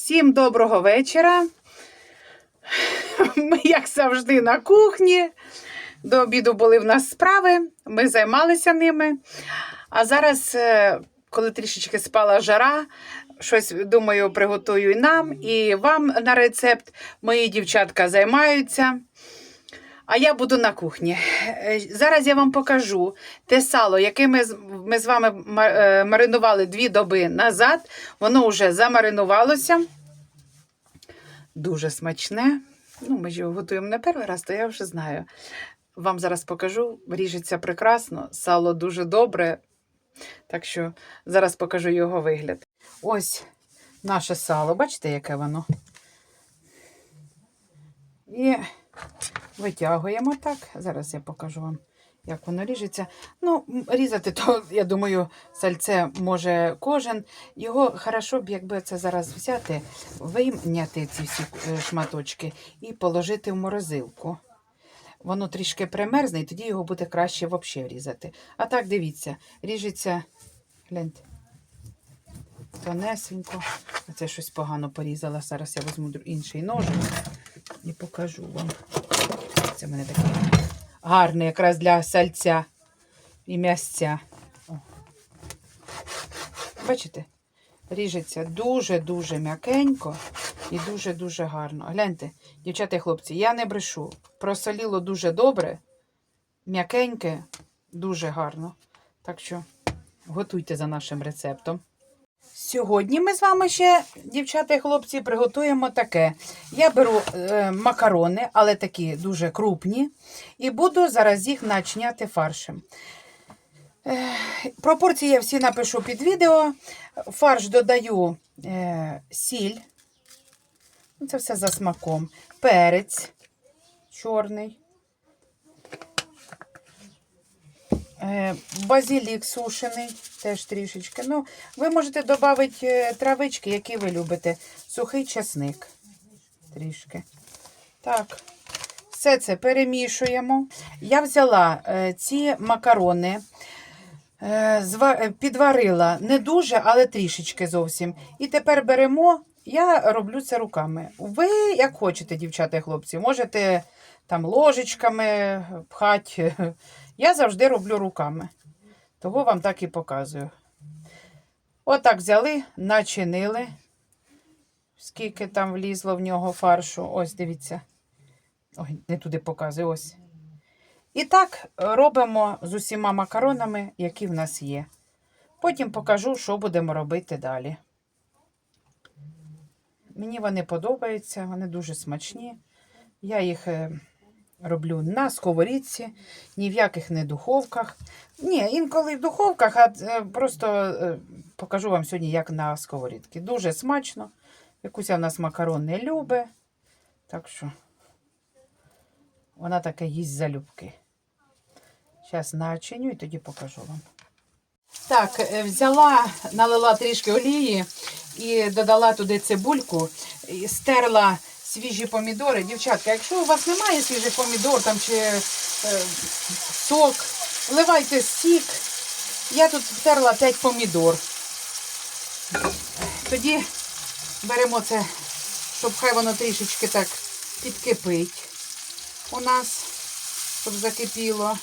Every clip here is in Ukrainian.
Всім доброго вечора. Ми, як завжди, на кухні. До обіду були в нас справи, ми займалися ними. А зараз, е, коли трішечки спала жара, щось думаю, приготую і нам, і вам на рецепт. Мої дівчатка займаються. А я буду на кухні. Е, Зараз я вам покажу те сало, яке ми, ми з вами е, маринували дві доби назад. Воно вже замаринувалося. Дуже смачне. Ну, ми ж його готуємо не перший раз, то я вже знаю. Вам зараз покажу. Ріжеться прекрасно, сало дуже добре. Так що зараз покажу його вигляд. Ось наше сало. Бачите, яке воно? І витягуємо так. Зараз я покажу вам, як воно ріжеться. Ну, різати, то, я думаю, сальце може кожен. Його хорошо б, якби це зараз взяти, вийняти ці всі е, шматочки і положити в морозилку. Воно трішки примерзне, і тоді його буде краще взагалі різати. А так, дивіться, ріжеться, гляньте, тонесенько. Це щось погано порізала. Зараз я візьму інший ножик і покажу вам. Це в мене такий гарний якраз для сальця і м'ясця. Бачите? Ріжеться дуже-дуже м'якенько і дуже-дуже гарно. Гляньте, дівчата і хлопці, я не брешу. Просоліло дуже добре, м'якеньке, дуже гарно. Так що готуйте за нашим рецептом. Сьогодні ми з вами ще, дівчата і хлопці, приготуємо таке. Я беру е, макарони, але такі дуже крупні, і буду зараз їх начиняти фаршем. Е, пропорції я всі напишу під відео. Фарш додаю е, сіль. Ну, Це все за смаком. Перець чорний. Е, Базилік сушений, теж трішечки. Ну, ви можете додати травички, які ви любите. Сухий часник. Трішки. Так. Все це перемішуємо. Я взяла е, ці макарони, е, е, підварила не дуже, але трішечки зовсім. І тепер беремо. Я роблю це руками. Ви як хочете, дівчата і хлопці, можете там ложечками пхати. Я завжди роблю руками. Того вам так і показую. Отак взяли, начинили, скільки там влізло в нього фаршу. Ось, дивіться. Ой, не туди показую, ось. І так робимо з усіма макаронами, які в нас є. Потім покажу, що будемо робити далі. Мені вони подобаються, вони дуже смачні. Я їх е, роблю на сковорідці, ні в яких не духовках. Ні, інколи в духовках, а е, просто е, покажу вам сьогодні, як на сковорідці. Дуже смачно. Якусь в нас макарон не любить. Так що вона таке їсть залюбки. Зараз начиню і тоді покажу вам. Так, е, взяла, налила трішки олії і додала туди цибульку, і стерла свіжі помідори. Дівчатка, якщо у вас немає свіжих помідор там, чи е, сок, вливайте сік. Я тут стерла 5 помідор. Тоді беремо це, щоб хай воно трішечки так підкипить у нас, щоб закипіло.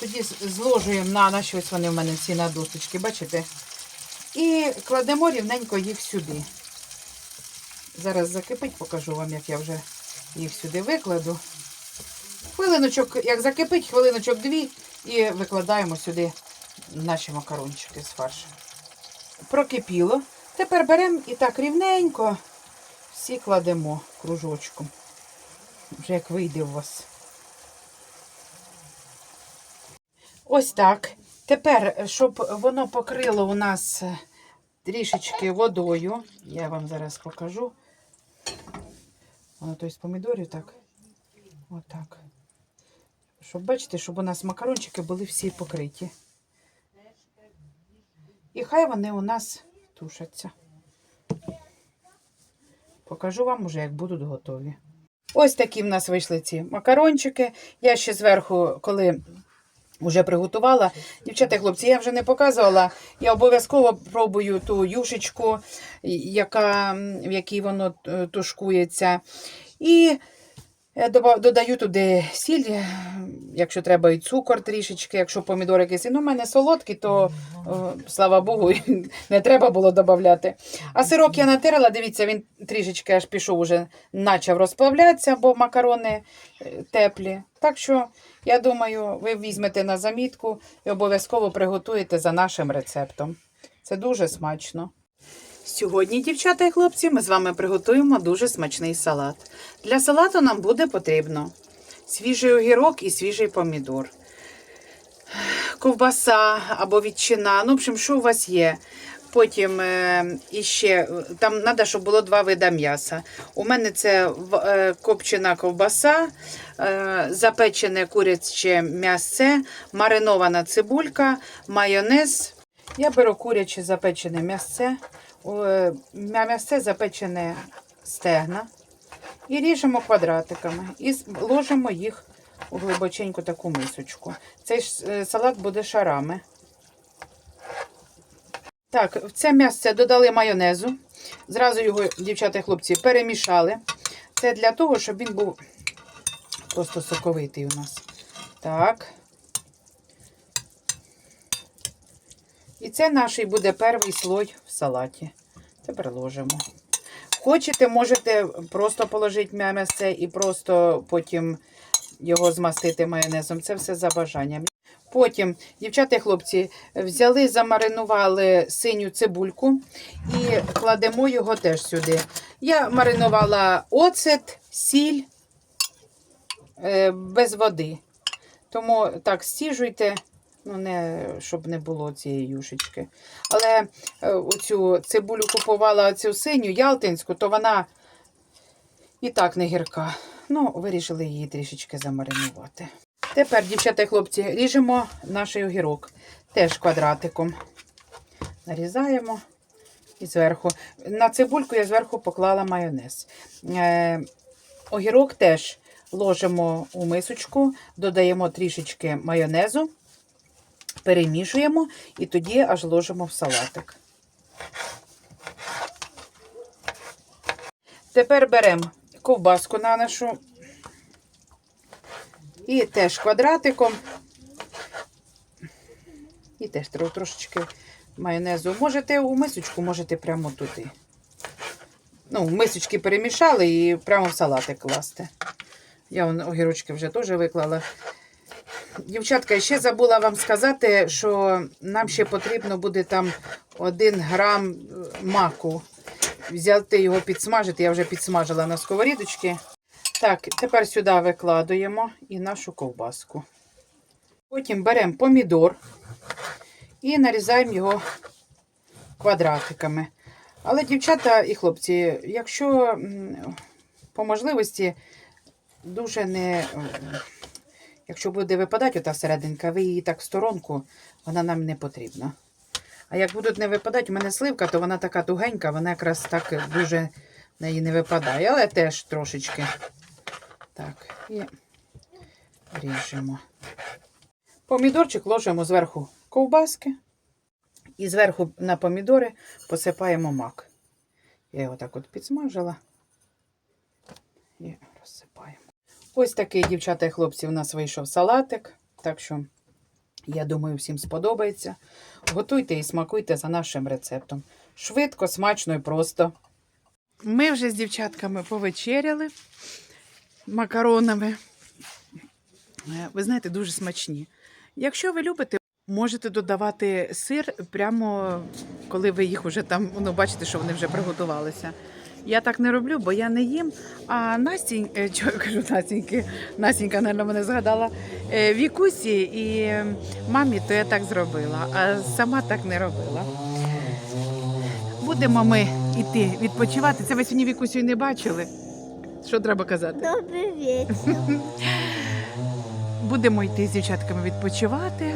Тоді зложуємо на, на щось вони в мене всі на досточки, бачите? І кладемо рівненько їх сюди. Зараз закипить, покажу вам, як я вже їх сюди викладу. Хвилиночок, як закипить, хвилиночок дві, і викладаємо сюди наші макарончики з фаршем. Прокипіло. Тепер беремо і так рівненько всі кладемо кружочком. Вже як вийде у вас. Ось так. Тепер, щоб воно покрило у нас трішечки водою, я вам зараз покажу. То з помідорів так. Отак. Щоб бачите, щоб у нас макарончики були всі покриті. І хай вони у нас тушаться. Покажу вам уже, як будуть готові. Ось такі в нас вийшли ці макарончики. Я ще зверху, коли Уже приготувала. Дівчата, хлопці, я вже не показувала. Я обов'язково пробую ту юшечку, яка, в якій воно е, тушкується. І я додаю туди сіль, е, якщо треба, і цукор трішечки, якщо помідори кисі. Ну, в мене солодкі, то слава Богу, не треба було додати. А сирок я натерла, дивіться, він трішечки аж пішов уже, почав розплавлятися, бо макарони е, теплі. Так що, я думаю, ви візьмете на замітку і обов'язково приготуєте за нашим рецептом. Це дуже смачно. Сьогодні, дівчата і хлопці, ми з вами приготуємо дуже смачний салат. Для салату нам буде потрібно свіжий огірок і свіжий помідор, ковбаса або ветчина, ну, в общем, що у вас є. Потім е, іще, е, там треба, щоб було два вида м'яса. У мене це е, копчена ковбаса, запечене куряче м'ясце, маринована цибулька, майонез. Я беру куряче запечене м'ясце, е, м'ясце запечене стегна і ріжемо квадратиками і ложимо їх у глибоченьку таку мисочку. Цей е, салат буде шарами. Так, в це м'ясце додали майонезу. Зразу його, дівчата і хлопці, перемішали. Це для того, щоб він був просто соковитий у нас. Так. І це наш буде перший слой в салаті. Тепер ложимо. Хочете, можете просто положити м'ясце і просто потім його змастити майонезом. Це все за бажанням. Потім, дівчата і хлопці, взяли, замаринували синю цибульку і кладемо його теж сюди. Я маринувала оцет, сіль е, без води. Тому так стіжуйте, ну не, щоб не було цієї юшечки. Але е, оцю цибулю купувала цю синю ялтинську, то вона і так не гірка. Ну, вирішили її трішечки замаринувати. Тепер, дівчата і хлопці, ріжемо наш огірок теж квадратиком. Нарізаємо і зверху. На цибульку я зверху поклала майонез. Е, огірок теж ложимо у мисочку, додаємо трішечки майонезу, перемішуємо і тоді аж ложимо в салатик. Тепер беремо ковбаску на нашу і теж квадратиком. І теж трошечки майонезу. Можете у мисочку, можете прямо туди. Ну, мисочки перемішали і прямо в салатик класти. Я огірочки вже теж виклала. Дівчатка, ще забула вам сказати, що нам ще потрібно буде там 1 грам е, маку. Взяти його підсмажити. Я вже підсмажила на сковорідочці. Так, тепер сюди викладуємо і нашу ковбаску. Потім беремо помідор і нарізаємо його квадратиками. Але, дівчата і хлопці, якщо по можливості дуже не. Якщо буде випадати ота серединка, ви її так в сторонку, вона нам не потрібна. А як будуть не випадати, у мене сливка, то вона така тугенька, вона якраз так дуже в неї не випадає, але теж трошечки. Так, і ріжемо. Помідорчик ложимо зверху ковбаски. І зверху на помідори посипаємо мак. Я його так от підсмажила і розсипаємо. Ось такий, дівчата і хлопці, у нас вийшов салатик. Так що, я думаю, всім сподобається. Готуйте і смакуйте за нашим рецептом. Швидко, смачно і просто. Ми вже з дівчатками повечеряли макаронами. Е, Ви знаєте, дуже смачні. Якщо ви любите, можете додавати сир прямо коли ви їх вже там, ну, бачите, що вони вже приготувалися. Я так не роблю, бо я не їм. А Настінь, е, чого я кажу Настіньки, Настінька, мабуть, мене згадала. е, Вікусі і мамі, то я так зробила, а сама так не робила. Будемо ми йти відпочивати. Це ви сьогодні Вікусю і не бачили. Що треба казати? Добрый вечер. Будемо йти з дівчатками відпочивати.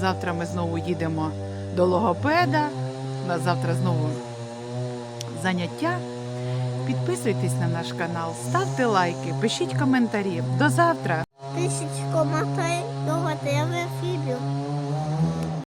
Завтра ми знову їдемо до логопеда. У нас завтра знову заняття. Підписуйтесь на наш канал, ставте лайки, пишіть коментарі. До завтра! Тисячко комментариев. Дома, то я в амфібію.